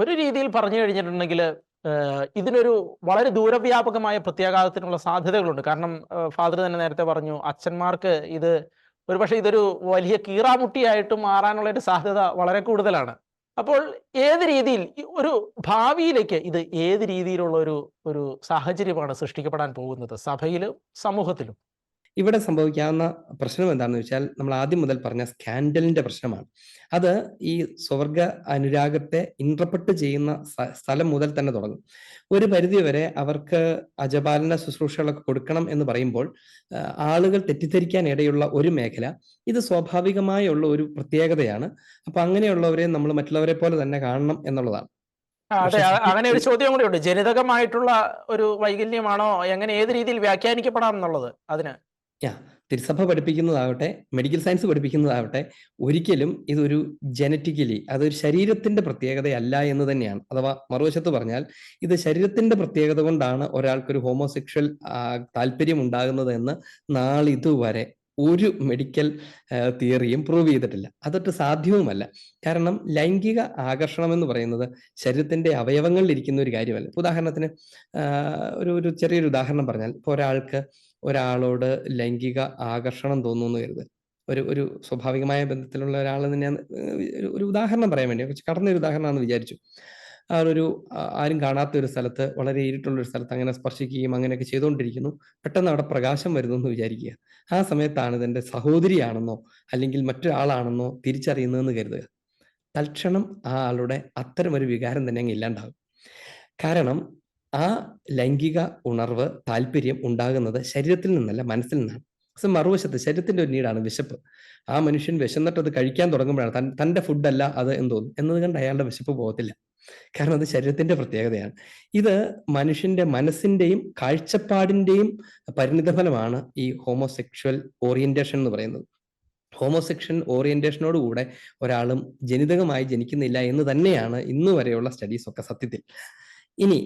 ഒരു രീതിയിൽ പറഞ്ഞു കഴിഞ്ഞിട്ടുണ്ടെങ്കിൽ ഇതിനൊരു വളരെ ദൂരവ്യാപകമായ പ്രത്യാഘാതത്തിനുള്ള സാധ്യതകളുണ്ട്. കാരണം ഫാദർ തന്നെ നേരത്തെ പറഞ്ഞു അച്ഛന്മാർക്ക് ഇത് ഒരുപക്ഷെ ഇതൊരു വലിയ കീറാമുട്ടിയായിട്ട് മാറാനുള്ള ഒരു സാധ്യത വളരെ കൂടുതലാണ്. അപ്പോൾ ഏത് രീതിയിൽ ഒരു ഭാവിയിലേക്ക് ഇത് ഏത് രീതിയിലുള്ള ഒരു ഒരു സാഹചര്യമാണ് സൃഷ്ടിക്കപ്പെടാൻ പോകുന്നത്? സഭയിലും സമൂഹത്തിലും? ഇവിടെ സംഭവിക്കാവുന്ന പ്രശ്നം എന്താണെന്ന് വെച്ചാൽ നമ്മൾ ആദ്യം മുതൽ പറഞ്ഞ സ്കാൻഡലിന്റെ പ്രശ്നമാണ്. അത് ഈ സ്വർഗ അനുരാഗത്തെ ഇന്റർപ്രട്ട് ചെയ്യുന്ന സ്ഥ- സ്ഥലം മുതൽ തന്നെ തുടങ്ങും. ഒരു പരിധിവരെ അവർക്ക് അജപാലന ശുശ്രൂഷകളൊക്കെ കൊടുക്കണം എന്ന് പറയുമ്പോൾ ആളുകൾ തെറ്റിദ്ധരിക്കാൻ ഇടയുള്ള ഒരു മേഖല ഇത് സ്വാഭാവികമായുള്ള ഒരു പ്രത്യേകതയാണ്. അപ്പൊ അങ്ങനെയുള്ളവരെ നമ്മൾ മറ്റുള്ളവരെ പോലെ തന്നെ കാണണം എന്നുള്ളതാണ്. അതെ അങ്ങനെ ഒരു ചോദ്യം കൂടി ഉണ്ട്. ജനിതകമായിട്ടുള്ള ഒരു വൈകല്യമാണോ എങ്ങനെ ഏത് രീതിയിൽ വ്യാഖ്യാനിക്കപ്പെടാം എന്നുള്ളത് അതിന്? യാ തിരുസഭ പഠിപ്പിക്കുന്നതാവട്ടെ മെഡിക്കൽ സയൻസ് പഠിപ്പിക്കുന്നതാവട്ടെ ഒരിക്കലും ഇതൊരു ജനറ്റിക്കലി അതൊരു ശരീരത്തിന്റെ പ്രത്യേകതയല്ല എന്ന് തന്നെയാണ്. അഥവാ മറുവശത്ത് പറഞ്ഞാൽ ഇത് ശരീരത്തിന്റെ പ്രത്യേകത കൊണ്ടാണ് ഒരാൾക്കൊരു ഹോമോസെക്ഷൽ താല്പര്യം ഉണ്ടാകുന്നത് എന്ന് നാളിതുവരെ ഒരു മെഡിക്കൽ തിയറിയും പ്രൂവ് ചെയ്തിട്ടില്ല. അതൊട്ട് സാധ്യവുമല്ല. കാരണം ലൈംഗിക ആകർഷണം എന്ന് പറയുന്നത് ശരീരത്തിന്റെ അവയവങ്ങളിൽ ഇരിക്കുന്ന ഒരു കാര്യമല്ല. ഉദാഹരണത്തിന് ഒരു ഒരു ചെറിയൊരു ഉദാഹരണം പറഞ്ഞാൽ ഇപ്പൊ ഒരാൾക്ക് ഒരാളോട് ലൈംഗിക ആകർഷണം തോന്നുന്നു കരുത്. ഒരു ഒരു സ്വാഭാവികമായ ബന്ധത്തിലുള്ള ഒരാൾ തന്നെ ഒരു- ഒരു ഉദാഹരണം പറയാൻ വേണ്ടി കുറച്ച് കടന്നൊരു ഉദാഹരണമാണെന്ന് വിചാരിച്ചു. ആ- ആരും കാണാത്ത ഒരു സ്ഥലത്ത് വളരെ ഇരുട്ടുള്ള ഒരു സ്ഥലത്ത് അങ്ങനെ സ്പർശിക്കുകയും അങ്ങനെയൊക്കെ ചെയ്തുകൊണ്ടിരിക്കുന്നു. പെട്ടെന്ന് അവിടെ പ്രകാശം വരുന്നു എന്ന് വിചാരിക്കുക. ആ സമയത്താണ് ഇതെന്റെ സഹോദരിയാണെന്നോ അല്ലെങ്കിൽ മറ്റൊരാളാണെന്നോ തിരിച്ചറിയുന്നതെന്ന് കരുതുക. തൽക്ഷണം ആ ആളുടെ അത്തരം ഒരു വികാരം തന്നെ അങ്ങ് ഇല്ലാണ്ടാകും. കാരണം ആ ലൈംഗിക ഉണർവ് താല്പര്യം ഉണ്ടാകുന്നത് ശരീരത്തിൽ നിന്നല്ല മനസ്സിൽ നിന്നാണ്. സോ മറുവശത്ത് ശരീരത്തിന്റെ ഒരു നീടാണ് വിശപ്പ്. ആ മനുഷ്യൻ വിശന്നിട്ട് അത് കഴിക്കാൻ തുടങ്ങുമ്പോഴാണ് തൻ തന്റെ ഫുഡല്ല അത് എന്ന് തോന്നും എന്നത് കണ്ട് അയാളുടെ വിശപ്പ് പോകത്തില്ല. കാരണം അത് ശരീരത്തിന്റെ പ്രത്യേകതയാണ്. ഇത് മനുഷ്യന്റെ മനസ്സിന്റെയും കാഴ്ചപ്പാടിന്റെയും പരിണിത ഫലമാണ് ഈ ഹോമോസെക്ഷൽ ഓറിയന്റേഷൻ എന്ന് പറയുന്നത്. ഹോമോസെക്ഷൻ ഓറിയന്റേഷനോട് കൂടെ ഒരാളും ജനിതകമായി ജനിക്കുന്നില്ല എന്ന് തന്നെയാണ് ഇന്ന് വരെയുള്ള സ്റ്റഡീസ് ഒക്കെ സത്യത്തിൽ. ഇനി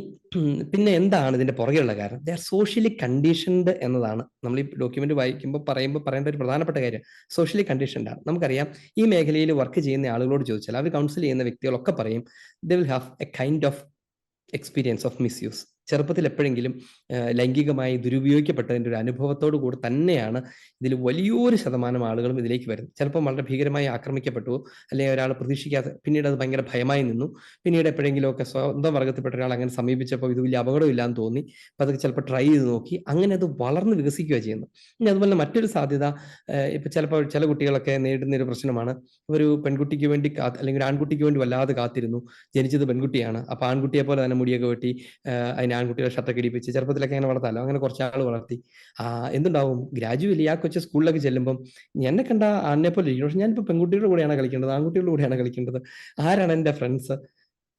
പിന്നെ എന്താണ് ഇതിന്റെ പുറകെയുള്ള കാരണം ദേ ആർ സോഷ്യലി കണ്ടീഷൻഡ് എന്നതാണ്. നമ്മൾ ഈ ഡോക്യുമെന്റ് വായിക്കുമ്പോൾ പറയുമ്പോൾ പറയേണ്ട ഒരു പ്രധാനപ്പെട്ട കാര്യം സോഷ്യലി കണ്ടീഷൻഡ് ആണ്. നമുക്കറിയാം ഈ മേഖലയിൽ വർക്ക് ചെയ്യുന്ന ആളുകളോട് ചോദിച്ചാൽ അവർ കൗൺസിൽ ചെയ്യുന്ന വ്യക്തികളൊക്കെ പറയും they will have a kind of experience of misuse ചെറുപ്പത്തിൽ എപ്പോഴെങ്കിലും ലൈംഗികമായി ദുരുപയോഗിക്കപ്പെട്ടതിന്റെ ഒരു അനുഭവത്തോടു കൂടി തന്നെയാണ് ഇതിൽ വലിയൊരു ശതമാനം ആളുകളും ഇതിലേക്ക് വരുന്നത്. ചിലപ്പോൾ വളരെ ഭീകരമായി ആക്രമിക്കപ്പെട്ടു അല്ലെങ്കിൽ ഒരാൾ പ്രതീക്ഷിക്കാതെ പിന്നീട് അത് ഭയങ്കര ഭയമായി നിന്നു. പിന്നീട് എപ്പോഴെങ്കിലുമൊക്കെ സ്വന്തം വർഗത്തിൽപ്പെട്ട ഒരാൾ അങ്ങനെ സമീപിച്ചപ്പോൾ ഇത് വലിയ അപകടമില്ലാന്ന് തോന്നി. അപ്പോൾ അതൊക്കെ ചിലപ്പോൾ ട്രൈ ചെയ്ത് നോക്കി. അങ്ങനെ അത് വളർന്ന് വികസിക്കുക ചെയ്യുന്നു ഇനി അതുപോലെ മറ്റൊരു സാധ്യത ഇപ്പൊ ചിലപ്പോൾ ചില കുട്ടികളൊക്കെ നേരിടുന്ന ഒരു പ്രശ്നമാണ്. ഒരു പെൺകുട്ടിക്ക് വേണ്ടി അല്ലെങ്കിൽ ആൺകുട്ടിക്ക് വേണ്ടി വല്ലാതെ കാത്തിരുന്നു. ജനിച്ചത് പെൺകുട്ടിയാണ്. അപ്പോൾ ആൺകുട്ടിയെ പോലെ തന്നെ മുടിയൊക്കെ വെട്ടി ഏഹ് അതിന് ആൺകുട്ടികളെ ഷർട്ടൊക്കെ ഇടിപ്പിച്ച് ചെറുപ്പത്തിലൊക്കെ അങ്ങനെ വളർത്താലോ? അങ്ങനെ കുറച്ച് ആൾ വളർത്തി. എന്തുണ്ടാവും? ഗ്രാജുവലി ആ കൊച്ചു സ്കൂളിലൊക്കെ ചെല്ലുമ്പം എന്നെ കണ്ട ആണിനെ പോലെ ഇരിക്കും. പക്ഷെ ഞാനിപ്പോൾ പെൺകുട്ടികളുടെ കൂടെയാണ് കളിക്കേണ്ടത് ആൺകുട്ടികളുടെ കൂടെയാണ് കളിക്കേണ്ടത്. ആരാണ് എന്റെ ഫ്രണ്ട്സ്?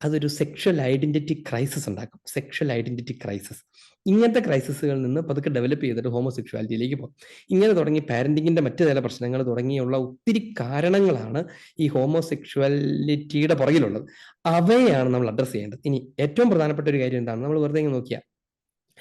അതൊരു സെക്ഷൽ ഐഡന്റിറ്റി ക്രൈസിസ് ഉണ്ടാക്കും. സെക്ഷൽ ഐഡന്റിറ്റി ക്രൈസിസ് ഇങ്ങനത്തെ ക്രൈസിസുകളിൽ നിന്ന് പതുക്കെ ഡെവലപ്പ് ചെയ്തിട്ട് ഹോമോസെക്ഷുവാലിറ്റിയിലേക്ക് പോകും. ഇങ്ങനെ തുടങ്ങി പാരന്റിങ്ങിന്റെ മറ്റ് ചില പ്രശ്നങ്ങൾ തുടങ്ങിയുള്ള ഒത്തിരി കാരണങ്ങളാണ് ഈ ഹോമോസെക്ഷുവാലിറ്റിയുടെ പുറകിലുള്ളത്. അവയാണ് നമ്മൾ അഡ്രസ് ചെയ്യേണ്ടത്. ഇനി ഏറ്റവും പ്രധാനപ്പെട്ട ഒരു കാര്യം എന്താണ് നമ്മൾ വെറുതെ നോക്കിയാൽ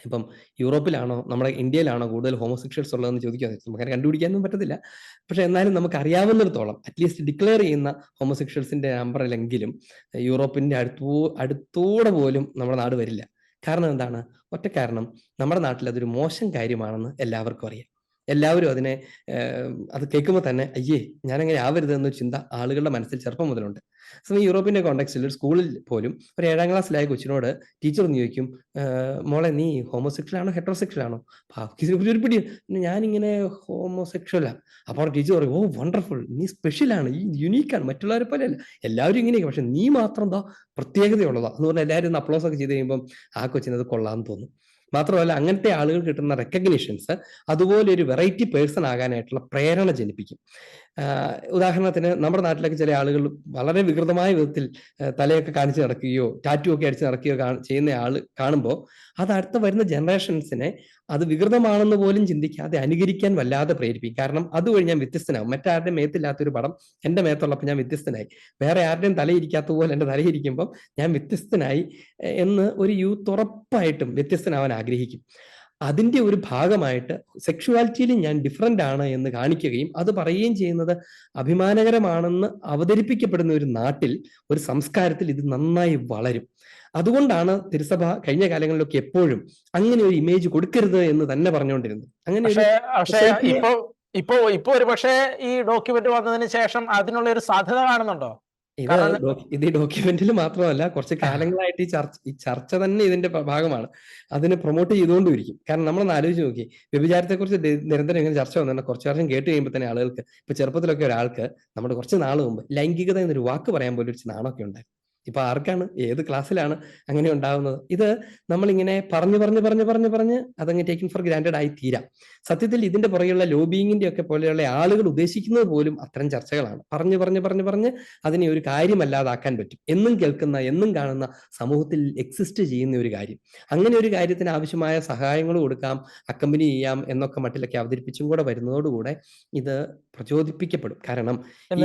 ഇപ്പം യൂറോപ്പിലാണോ നമ്മുടെ ഇന്ത്യയിലാണോ കൂടുതൽ ഹോമോസെക്ഷൽസ് ഉള്ളതെന്ന് ചോദിക്കാൻ നമുക്ക് കണ്ടുപിടിക്കാനൊന്നും പറ്റത്തില്ല. പക്ഷെ എന്നാലും നമുക്ക് അറിയാവുന്നിടത്തോളം അറ്റ്ലീസ്റ്റ് ഡിക്ലെയർ ചെയ്യുന്ന ഹോമോസെക്ഷൽസിന്റെ നമ്പറിലെങ്കിലും യൂറോപ്പിന്റെ അടുത്തോ അടുത്തൂടെ പോലും നമ്മുടെ നാട് വരില്ല. കാരണം എന്താണ്? ഒറ്റ കാരണം നമ്മുടെ നാട്ടിൽ അതൊരു മോശം കാര്യമാണെന്ന് എല്ലാവർക്കും അറിയാം. എല്ലാവരും അതിനെ അത് കേൾക്കുമ്പോൾ തന്നെ അയ്യേ ഞാനങ്ങനെ ആവരുത് എന്നൊരു ചിന്ത ആളുകളുടെ മനസ്സിൽ ചെറുപ്പം മുതലുണ്ട്. സമയം യൂറോപ്പിന്റെ കോണ്ടെക്സ്റ്റിൽ ഒരു സ്കൂളിൽ പോലും ഒരു ഏഴാം ക്ലാസ്സിലായ കൊച്ചിനോട് ടീച്ചർ ചോദിക്കും മോളെ നീ ഹോമോസെക്ഷൽ ആണോ ഹെട്രോസെക്ഷൽ ആണോ? ഒരു പിടി ഞാനിങ്ങനെ ഹോമോസെക്ഷലാ അപ്പോൾ ടീച്ചർ പറയും ഓ വണ്ടർഫുൾ നീ സ്പെഷ്യലാണ് ഈ യുണീക്കാണ് മറ്റുള്ളവരെ പോലെ അല്ല. എല്ലാവരും ഇങ്ങനെയൊക്കെ. പക്ഷെ നീ മാത്രം എന്താ പ്രത്യേകതയുള്ളതാ. എന്ന് പറഞ്ഞാൽ എല്ലാവരും അപ്ലോസ് ഒക്കെ ചെയ്ത് കഴിയുമ്പോൾ ആ കൊച്ചിനത് കൊള്ളാന്ന് തോന്നും. മാത്രമല്ല അങ്ങനത്തെ ആളുകൾ കിട്ടുന്ന റെക്കഗ്നിഷൻസ് അതുപോലെ ഒരു വെറൈറ്റി പേഴ്സൺ ആകാനായിട്ടുള്ള പ്രേരണ ജനിപ്പിക്കും. ഉദാഹരണത്തിന് നമ്മുടെ നാട്ടിലൊക്കെ ചില ആളുകൾ വളരെ വികൃതമായ വിധത്തിൽ തലയൊക്കെ കാണിച്ച് നടക്കുകയോ ടാറ്റു ഒക്കെ അടിച്ച് നടക്കുകയോ ചെയ്യുന്ന ആൾ കാണുമ്പോൾ അത് അടുത്ത വരുന്ന ജനറേഷൻസിനെ അത് വികൃതമാണെന്ന് പോലും ചിന്തിക്കാതെ അനുകരിക്കാൻ വല്ലാതെ പ്രേരിപ്പിക്കും. കാരണം അതുവഴി ഞാൻ വ്യത്യസ്തനാകും. മറ്റാരുടെയും മേത്തില്ലാത്തൊരു പടം എന്റെ മേത്തുള്ളപ്പോൾ ഞാൻ വ്യത്യസ്തനായി. വേറെ ആരുടെയും തലയിരിക്കാത്ത പോലെ എന്റെ തലയിരിക്കുമ്പോൾ ഞാൻ വ്യത്യസ്തനായി എന്ന് ഒരു യൂത്ത് ഉറപ്പായിട്ടും വ്യത്യസ്തനാവാൻ ആഗ്രഹിക്കും. അതിന്റെ ഒരു ഭാഗമായിട്ട് സെക്ഷുവാലിറ്റിയിൽ ഞാൻ ഡിഫറെന്റ് ആണ് എന്ന് കാണിക്കുകയും അത് പറയുകയും ചെയ്യുന്നത് അഭിമാനകരമാണെന്ന് അവതരിപ്പിക്കപ്പെടുന്ന ഒരു നാട്ടിൽ ഒരു സംസ്കാരത്തിൽ ഇത് നന്നായി വളരും. അതുകൊണ്ടാണ് തിരുസഭ കഴിഞ്ഞ കാലങ്ങളിലൊക്കെ എപ്പോഴും അങ്ങനെ ഒരു ഇമേജ് കൊടുക്കരുത് എന്ന് തന്നെ പറഞ്ഞുകൊണ്ടിരുന്നത്. അങ്ങനെ ഇപ്പോ ഇപ്പോ ഇപ്പോ ഒരു പക്ഷേ ഈ ഡോക്യുമെന്റ് വന്നതിന് ശേഷം അതിനുള്ള ഒരു സാധ്യത കാണുന്നുണ്ടോ? ഇത് ഇത് ഈ ഡോക്യുമെന്റിൽ മാത്രമല്ല കുറച്ച് കാലങ്ങളായിട്ട് ഈ ചർച്ച ഈ ചർച്ച തന്നെ ഇതിന്റെ ഭാഗമാണ്. അതിനെ പ്രൊമോട്ട് ചെയ്തുകൊണ്ടിരിക്കും. കാരണം നമ്മളൊന്ന് ആലോചിച്ച് നോക്കി. വ്യഭിചാരത്തെ കുറിച്ച് നിരന്തരം ഇങ്ങനെ ചർച്ച വന്നിട്ടുണ്ട്. കുറച്ച് വർഷം കേട്ട് കഴിയുമ്പോൾ തന്നെ ആളുകൾക്ക് ഇപ്പൊ ചെറുപ്പത്തിലൊക്കെ ഒരാൾക്ക് നമ്മുടെ കുറച്ച് നാൾ മുമ്പ് ലൈംഗികത എന്നൊരു വാക്ക് പറയാൻ പോലും ഒരു നാണമൊക്കെ ഉണ്ടായി ഇപ്പൊ ആർക്കാണ്? ഏത് ക്ലാസ്സിലാണ് അങ്ങനെ ഉണ്ടാവുന്നത്? ഇത് നമ്മളിങ്ങനെ പറഞ്ഞു പറഞ്ഞു പറഞ്ഞു പറഞ്ഞു പറഞ്ഞ് അതങ്ങ് ടേക്കിംഗ് ഫോർ ഗ്രാൻഡഡ് ആയി തീരാം. സത്യത്തിൽ ഇതിന്റെ പുറകെയുള്ള ലോബിയിങ്ങിന്റെ ഒക്കെ പോലെയുള്ള ആളുകൾ ഉദ്ദേശിക്കുന്നത് പോലും അത്തരം ചർച്ചകളാണ്. പറഞ്ഞു പറഞ്ഞു പറഞ്ഞു പറഞ്ഞ് അതിനെ ഒരു കാര്യമല്ലാതാക്കാൻ പറ്റും. എന്നും കേൾക്കുന്ന എന്നും കാണുന്ന സമൂഹത്തിൽ എക്സിസ്റ്റ് ചെയ്യുന്ന ഒരു കാര്യം. അങ്ങനെ ഒരു കാര്യത്തിന് ആവശ്യമായ സഹായങ്ങൾ കൊടുക്കാം അക്കമ്പനി ചെയ്യാം എന്നൊക്കെ മട്ടിലൊക്കെ അവതരിപ്പിച്ചും കൂടെ വരുന്നതോടുകൂടെ ഇത് പ്രചോദിപ്പിക്കപ്പെടും. കാരണം ഈ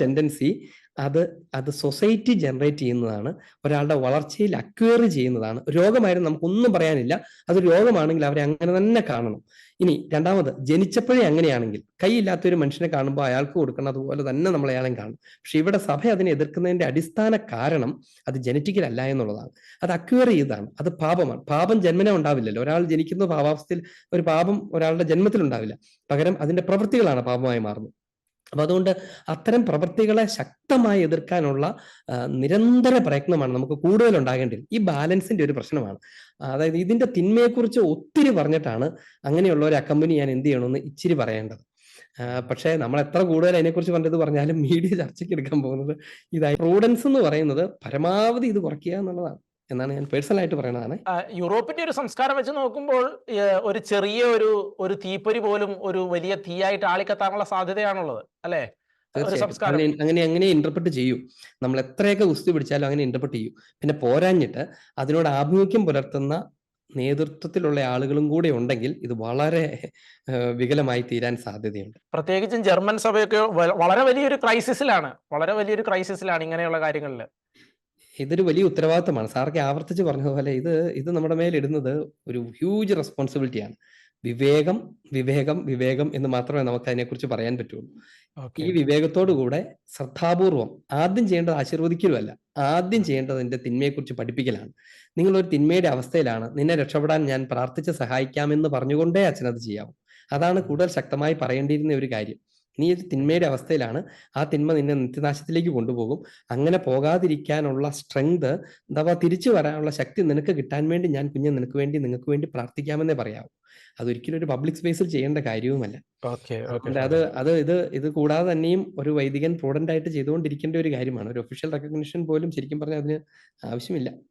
ടെൻഡൻസി അത് അത് സൊസൈറ്റി ജനറേറ്റ് ചെയ്യുന്നതാണ് ഒരാളുടെ വളർച്ചയിൽ അക്വയർ ചെയ്യുന്നതാണ്. രോഗമായിരുന്നു നമുക്കൊന്നും പറയാനില്ല. അത് രോഗമാണെങ്കിൽ അവരെ അങ്ങനെ തന്നെ കാണണം. ഇനി രണ്ടാമത് ജനിച്ചപ്പോഴേ അങ്ങനെയാണെങ്കിൽ കൈയില്ലാത്ത ഒരു മനുഷ്യനെ കാണുമ്പോൾ അയാൾക്ക് കൊടുക്കണം അതുപോലെ തന്നെ നമ്മൾ അയാളെ കാണും. പക്ഷെ ഇവിടെ സഭ അതിനെ എതിർക്കുന്നതിന്റെ അടിസ്ഥാന കാരണം അത് ജനറ്റിക്കൽ അല്ല എന്നുള്ളതാണ്. അത് അക്വയർ ചെയ്തതാണ്. അത് പാപമാണ്. പാപം ജന്മനെ ഉണ്ടാവില്ലല്ലോ. ഒരാൾ ജനിക്കുന്ന പാപാവസ്ഥയിൽ ഒരു പാപം ഒരാളുടെ ജന്മത്തിൽ ഉണ്ടാവില്ല പകരം അതിന്റെ പ്രവൃത്തികളാണ് പാപമായി മാറുന്നത്. അപ്പൊ അതുകൊണ്ട് അത്തരം പ്രവൃത്തികളെ ശക്തമായി എതിർക്കാനുള്ള നിരന്തര പ്രയത്നമാണ് നമുക്ക് കൂടുതൽ ഉണ്ടാകേണ്ടത് ഈ ബാലൻസിന്റെ ഒരു പ്രശ്നമാണ്. അതായത് ഇതിന്റെ തിന്മയെക്കുറിച്ച് ഒത്തിരി പറഞ്ഞിട്ടാണ് അങ്ങനെയുള്ള ഒരു അക്കമ്പനി ഞാൻ എന്ത് ചെയ്യണമെന്ന് ഇച്ചിരി പറയേണ്ടത്. പക്ഷേ നമ്മൾ എത്ര കൂടുതൽ അതിനെക്കുറിച്ച് പറഞ്ഞത് പറഞ്ഞാലും മീഡിയ ചർച്ചയ്ക്ക് എടുക്കാൻ പോകുന്നത് ഇതായി. പ്രൂഡൻസ് എന്ന് പറയുന്നത് പരമാവധി ഇത് കുറയ്ക്കുക എന്നുള്ളതാണ്. എന്നാണ് ഞാൻ പേഴ്സണൽ ആയിട്ട് പറയുന്നതാണ് യൂറോപ്പിന്റെ ഒരു സംസ്കാരം വെച്ച് നോക്കുമ്പോൾ ഒരു ചെറിയ ഒരു ഒരു തീപ്പൊരി പോലും ഒരു വലിയ തീയായിട്ട് ആളിക്കത്താനുള്ള സാധ്യതയാണുള്ളത് അല്ലെ? അങ്ങനെ അങ്ങനെ ഇന്റർപ്രറ്റ് ചെയ്യും. നമ്മൾ എത്രയൊക്കെ ഗുസ്തി പിടിച്ചാലും അങ്ങനെ ഇന്റർപ്രറ്റ് ചെയ്യും. പിന്നെ പോരാഞ്ഞിട്ട് അതിനോട് ആഭിമുഖ്യം പുലർത്തുന്ന നേതൃത്വത്തിലുള്ള ആളുകളും കൂടെ ഉണ്ടെങ്കിൽ ഇത് വളരെ വികലമായി തീരാൻ സാധ്യതയുണ്ട്. പ്രത്യേകിച്ചും ജർമ്മൻ സഭയൊക്കെ വളരെ വലിയൊരു ക്രൈസിസിലാണ് വളരെ വലിയൊരു ക്രൈസിസിലാണ് ഇങ്ങനെയുള്ള കാര്യങ്ങളിൽ. ഇതൊരു വലിയ ഉത്തരവാദിത്തമാണ്. സാർക്ക് ആവർത്തിച്ച് പറഞ്ഞതുപോലെ ഇത് ഇത് നമ്മുടെ മേലിടുന്നത് ഒരു ഹ്യൂജ് റെസ്പോൺസിബിലിറ്റിയാണ് വിവേകം വിവേകം വിവേകം എന്ന് മാത്രമേ നമുക്ക് അതിനെക്കുറിച്ച് പറയാൻ പറ്റുള്ളൂ. ഈ വിവേകത്തോടു കൂടെ ശ്രദ്ധാപൂർവം ആദ്യം ചെയ്യേണ്ടത് ആശീർവദിക്കലുമല്ല. ആദ്യം ചെയ്യേണ്ടത് അതിന്റെ തിന്മയെക്കുറിച്ച് പഠിപ്പിക്കലാണ്. നിങ്ങൾ ഒരു തിന്മയുടെ അവസ്ഥയിലാണ്. നിന്നെ രക്ഷപ്പെടാൻ ഞാൻ പ്രാർത്ഥിച്ച് സഹായിക്കാമെന്ന് പറഞ്ഞുകൊണ്ടേ അച്ഛനത് ചെയ്യാവും. അതാണ് കൂടുതൽ ശക്തമായി പറയേണ്ടിയിരുന്ന ഒരു കാര്യം. നീ ഒരു തിന്മയുടെ അവസ്ഥയിലാണ്. ആ തിന്മ നിന്നെ നിത്യനാശത്തിലേക്ക് കൊണ്ടുപോകും. അങ്ങനെ പോകാതിരിക്കാനുള്ള സ്ട്രെങ്ത് അഥവാ തിരിച്ചു വരാനുള്ള ശക്തി നിനക്ക് കിട്ടാൻ വേണ്ടി ഞാൻ കുഞ്ഞ് നിനക്ക് വേണ്ടി നിങ്ങൾക്ക് വേണ്ടി പ്രാർത്ഥിക്കാമെന്നേ പറയാവൂ. അതൊരിക്കലും ഒരു പബ്ലിക് സ്പേസിൽ ചെയ്യേണ്ട കാര്യവുമല്ല. അത് അത് ഇത് ഇത് കൂടാതെ തന്നെയും ഒരു വൈദികൻ പ്രൂഡന്റ് ആയിട്ട് ചെയ്തുകൊണ്ടിരിക്കേണ്ട ഒരു കാര്യമാണ്. ഒരു ഒഫീഷ്യൽ റെക്കഗ്നിഷൻ പോലും ശരിക്കും പറഞ്ഞാൽ അതിന് ആവശ്യമില്ല.